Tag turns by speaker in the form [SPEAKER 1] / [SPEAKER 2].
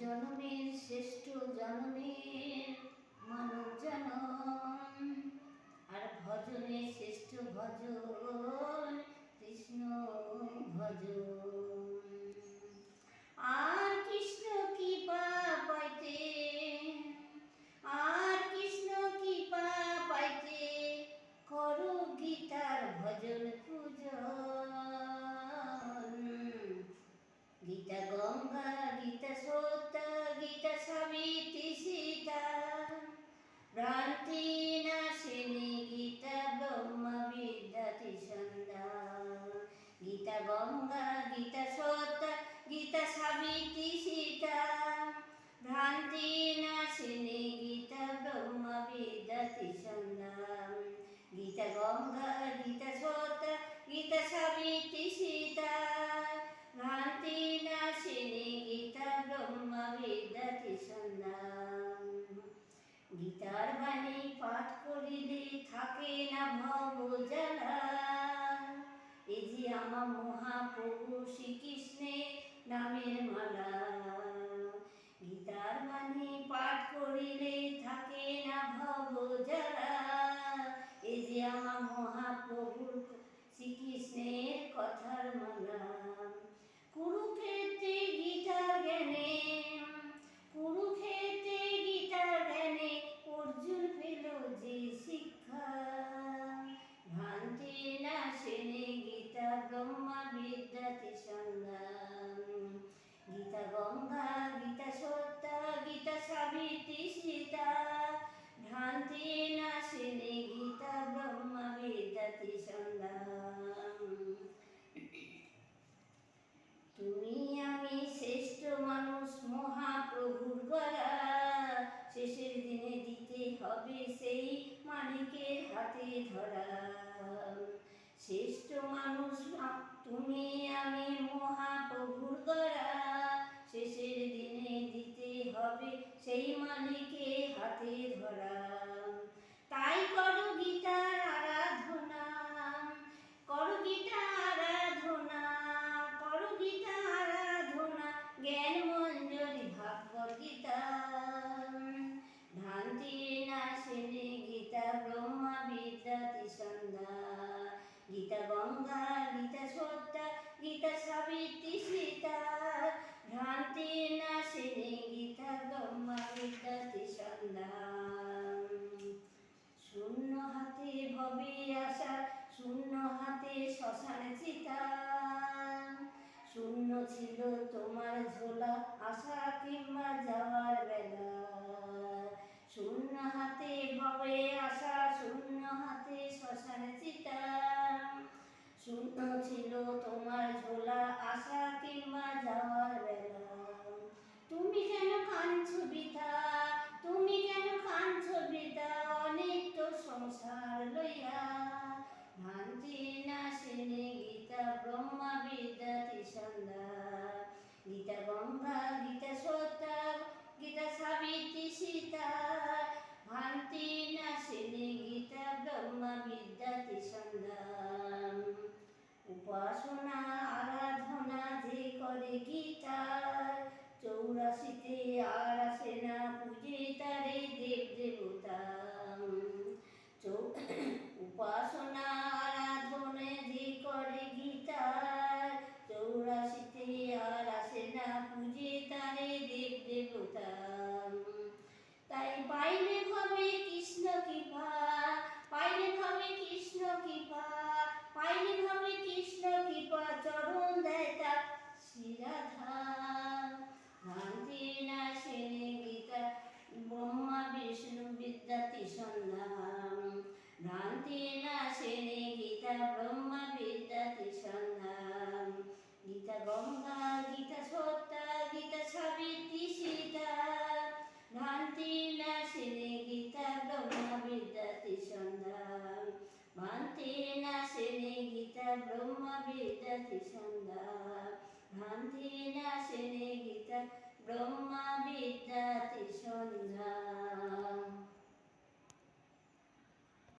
[SPEAKER 1] জননীর শ্রেষ্ঠ জননীর মানব আর ভজনের শ্রেষ্ঠ ভজন গীতার বাণী পাঠ করিলে থাকে না ভব জ্বালা। এ যে আমার মহাপ্রভু শ্রীকৃষ্ণের নামের মালা। গীতার বাণী পাঠ করিলে থাকে না ভব জ্বালা। এ যে আমার মহাপ্রভুর শ্রীকৃষ্ণের কথার মালা। কুরুক্ষেত্রে গীতার জ্ঞানে মানুষ মহাপ্রভুর গলা শেষের দিনে দিতে হবে সেই মালিকের হাতে ধরা। শ্রেষ্ঠ মানুষ তুমি আমি মহাপ্রভুর গলা শেষের দিনে দিতে হবে সেই মালিকে হাতে ধরা। তাই করো গীতার আরাধনা। করো গীতা গীতা গঙ্গা, গীতা সত্যা গীতা সাবিত্রী সীতা। ভ্রান্তি নাশিনী, গীতা ব্রহ্মা গীতা শূন্য হাতে ভবি আশা, শূন্য হাতে শ্মশানে চিতা। শূন্য ছিল তোমার ঝোলা, আশা কিংবা যাওয়ার বেলা। ব্রহ্মা বিদ্যাতি সন্ধ্যা